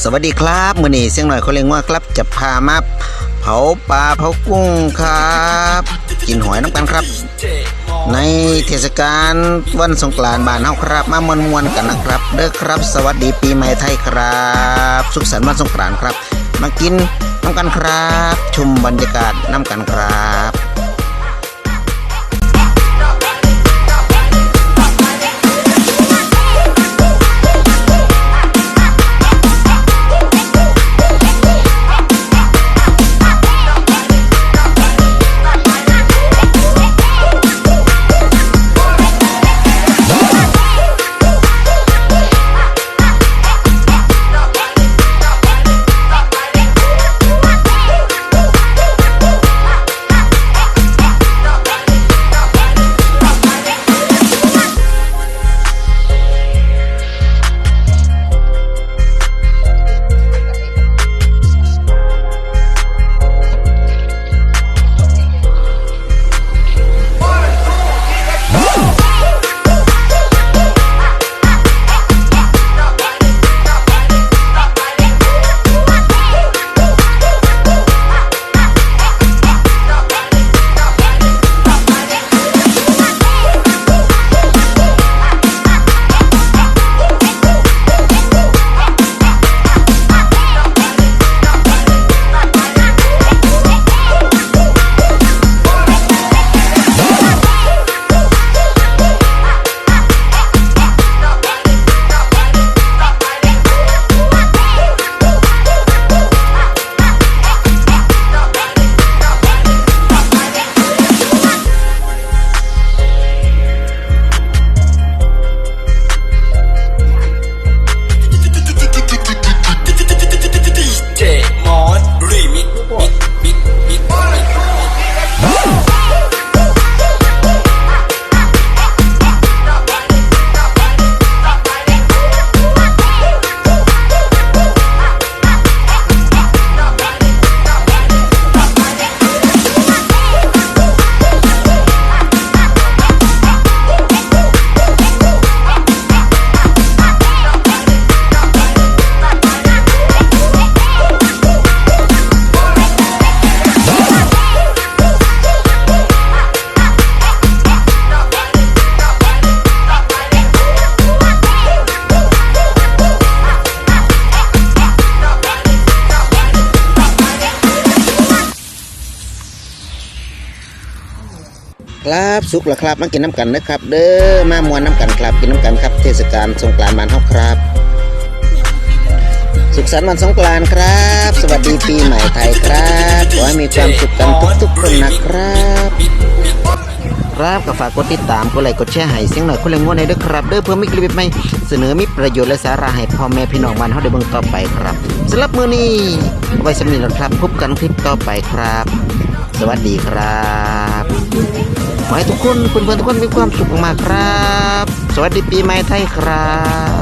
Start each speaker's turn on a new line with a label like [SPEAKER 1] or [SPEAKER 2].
[SPEAKER 1] สวัสดีครับมือนี้เสียงหน่อยเขาเรียกว่าครับจะพามาเผาปลาเผากุ้งครับ กินหอยน้ำกันครับ ในเทศกาลวันสงกรานต์บ้านเฮาครับ มามวนมวนกันนะครับ เด้อครับ สวัสดีปีใหม่ไทยครับ สุขสันต์วันสงกรานต์ครับ มากินน้ำกันครับ ชมบรรยากาศน้ำกันครับ ครับสุกแล้วครับมากินน้ำกันนะครับ เด้อมามวนน้ำกันครับกินน้ำกันครับ เทศกาลสงกรานต์บ้านเฮาครับ สุขสันต์วันสงกรานต์ครับ สวัสดีปีใหม่ไทยครับขอให้มีความสุขกันทุกๆคนนะครับครับก็ฝากกดติดตามกดไลค์กดแชร์ให้เสียงหน่อยคนเล่นงวดในอยเด้วยครับเด้อเพื่อมีคลิปใหม่เสนอมีประโยชน์และสาระให้พ่อแม่พี่น้องบ้านเฮาได้เบิ่งต่อไปครับสำหรับมื้อนี้ไว้สำนีแล้วครับพบกันคลิปต่อไปครับ สวัสดีครับขอให้ทุกคนเพื่อนๆทุกคนมีความสุขมากครับ สวัสดีปีใหม่ไทยครับ